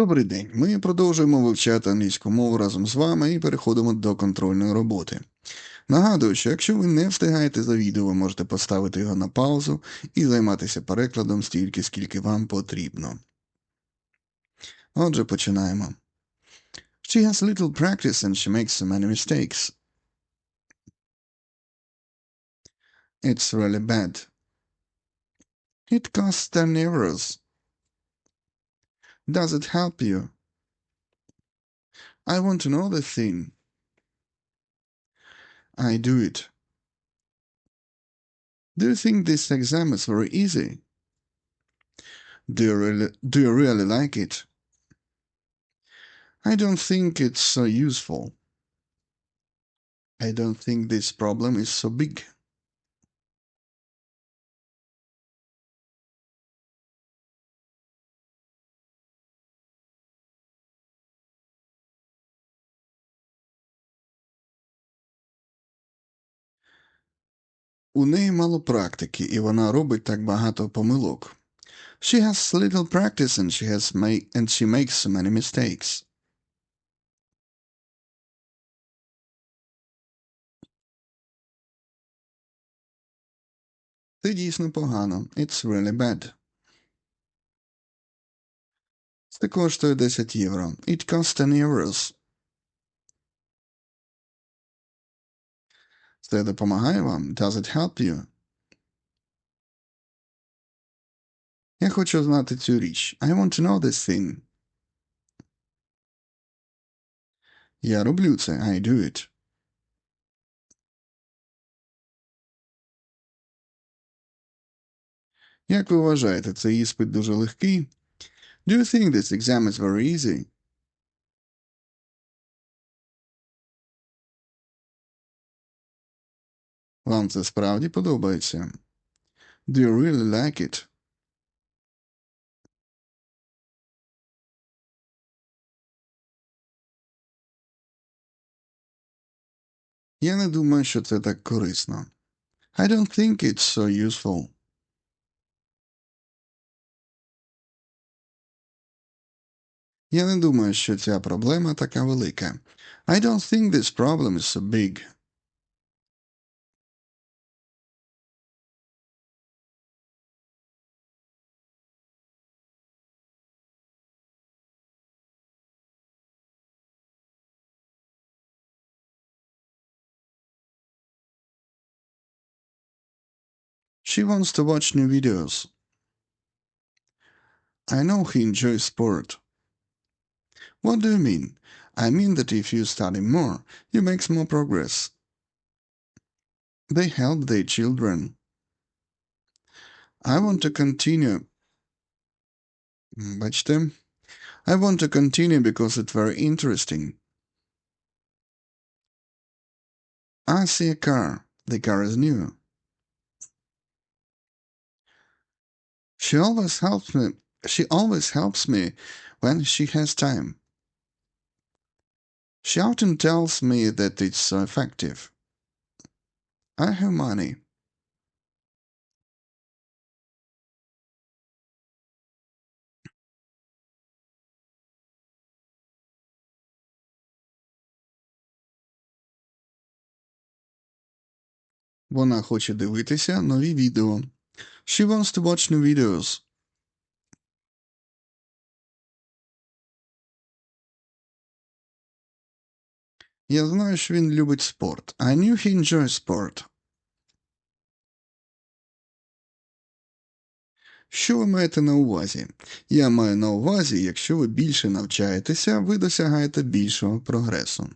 Добрий день. Ми продовжуємо вивчати англійську мову разом з вами і переходимо до контрольної роботи. Нагадую, що якщо ви не встигаєте за відео, ви можете поставити його на паузу і займатися перекладом стільки, скільки вам потрібно. Отже, починаємо. She has little practice and she makes so many mistakes. It's really bad. It costs 10 euros. Does it help you? I want to know the thing. I do it. Do you think this exam is very easy? Do you really, do you really like it? I don't think it's so useful. I don't think this problem is so big. У неї мало практики, і вона робить так багато помилок. She has little practice and she has make, and she makes so many mistakes. Це дійсно погано. It's really bad. Це коштує 10 євро. It costs 10 euros. Це допомагає вам? Does it help you? Я хочу знати цю річ. I want to know this thing. Я роблю це. I do it. Як ви вважаєте, цей іспит дуже легкий? Do you think this exam is very easy? Вам це справді подобається? Do you really like it? Я не думаю, що це так корисно. I don't think it's so useful. Я не думаю, що ця проблема така велика. I don't think this problem is so big. She wants to watch new videos. I know he enjoys sport. What do you mean? I mean that if you study more, you make more progress. They help their children. I want to continue. Бачите? I want to continue because it's very interesting. I see a car. The car is new. She always helps me. She always helps me when she has time. She often tells me that it's so effective. I have money. Вона хоче дивитися нові відео. She wants to watch new videos. Я знаю, що він любить спорт. I knew he enjoys sport. Що ви маєте на увазі? Я маю на увазі, якщо ви більше навчаєтеся, ви досягаєте більшого прогресу.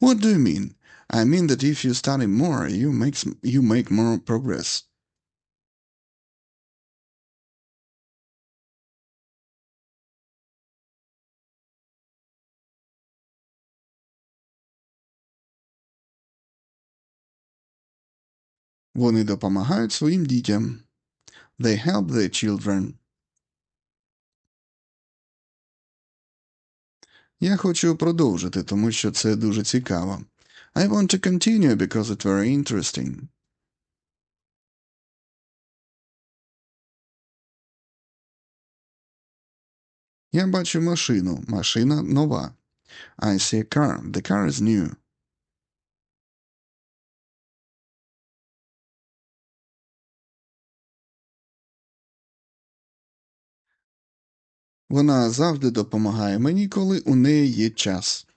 What do you mean? I mean that if you study more, you make, you make more progress. Вони допомагають своїм дітям. They help their children. Я хочу продовжити, тому що це дуже цікаво. I want to continue because it's very interesting. Я бачу машину. Машина нова. I see a car. The car is new. Вона завжди допомагає мені, коли у неї є час.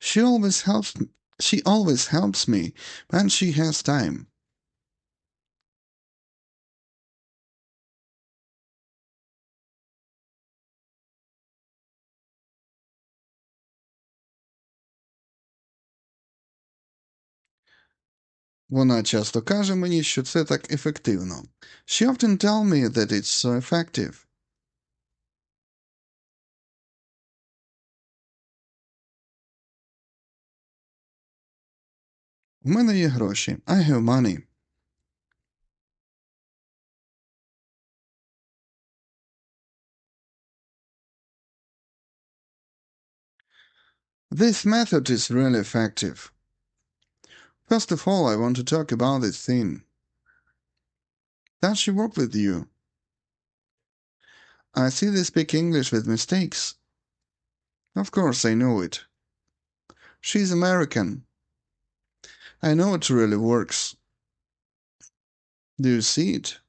She always helps she always helps me when she has time. Вона часто каже мені, що це так ефективно. She often tell me that it's so effective. У мене є гроші. I have money. This method is really effective. First of all, I want to talk about this thing. Does she work with you? I see they speak English with mistakes. Of course, I know it. She's American. I know it really works. Do you see it?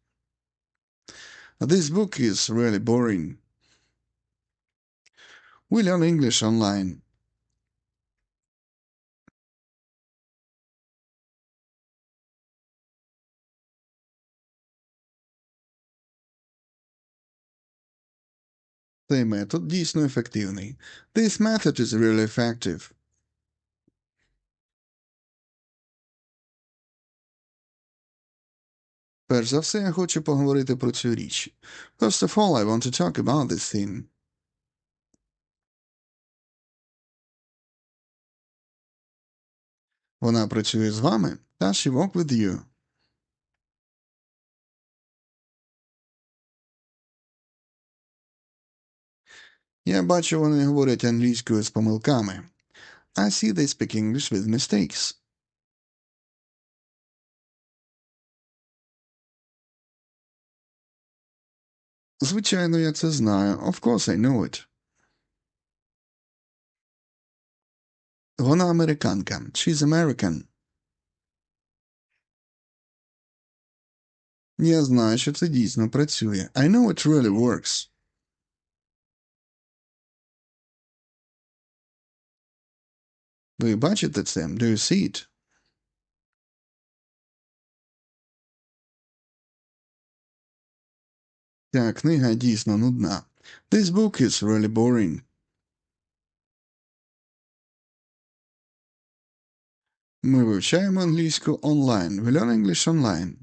This book is really boring. We learn English online. Цей метод дійсно ефективний. This method is really effective. Перш за все, я хочу поговорити про цю річ. First of all, I want to talk about this thing. Вона працює з вами? Does she work with you? Я бачу, вони говорять англійською з помилками. I see they speak English with mistakes. Звичайно, я це знаю. Of course I know it. Вона американка. She's American. Я знаю, що це дійсно працює. I know it really works. Ви бачите це? Do you see it? Ця книга дійсно нудна. This book is really boring. Ми вивчаємо англійську онлайн. We learn English online.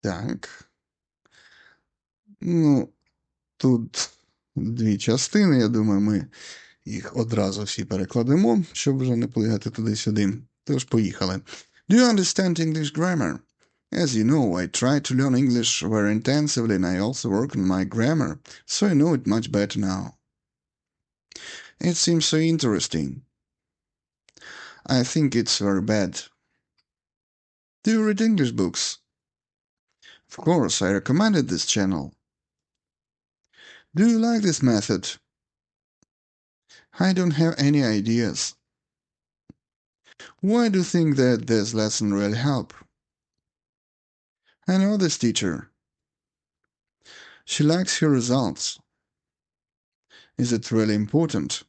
Так. Ну, тут дві частини. Я думаю, ми їх одразу всі перекладемо, щоб вже не плигати туди-сюди. Тож поїхали. Do you understand English grammar? As you know, I try to learn English very intensively and I also work on my grammar, so I know it much better now. It seems so interesting. I think it's very bad. Do you read English books? Of course, I recommended this channel. Do you like this method? I don't have any ideas. Why do you think that this lesson will help? I know this teacher. She likes her results. Is it really important?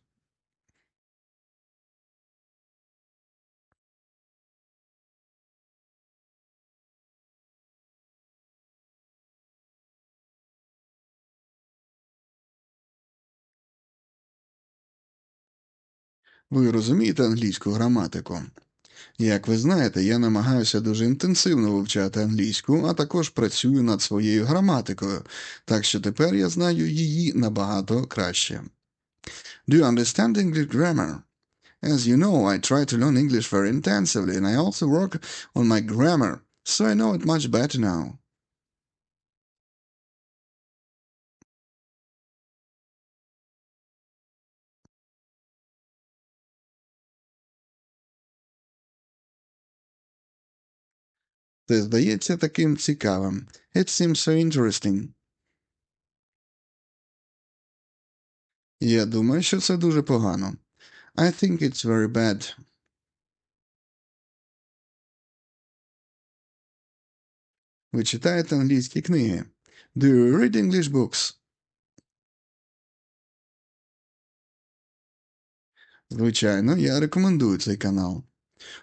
Ви розумієте англійську граматику? Як ви знаєте, я намагаюся дуже інтенсивно вивчати англійську, а також працюю над своєю граматикою, так що тепер я знаю її набагато краще. Do you understand English grammar? As you know, I try to learn English very intensively, and I also work on my grammar, so I know it much better now. Це здається таким цікавим. It seems so interesting. Я думаю, що це дуже погано. I think it's very bad. Ви читаєте англійські книги? Do you read English books? Звичайно, я рекомендую цей канал.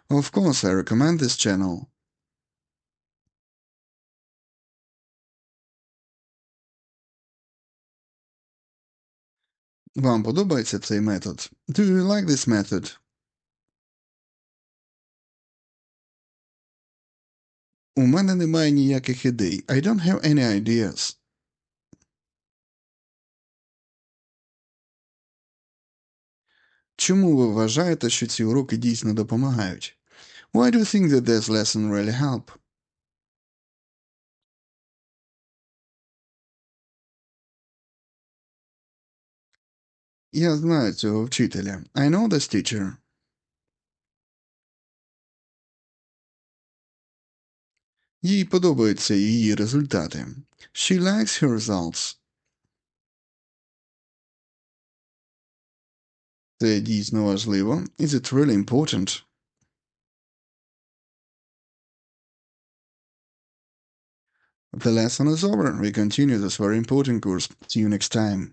Of course, I recommend this channel. Вам подобається цей метод? Do you like this method? У мене немає ніяких ідей. I don't have any ideas. Чому ви вважаєте, що ці уроки дійсно допомагають? Why do you think that this lesson really help? Я знаю цього вчителя. I know this teacher. Їй подобаються її результати. She likes her results. Це дійсно важливо. Is it really important? The lesson is over. We continue this very important course. See you next time.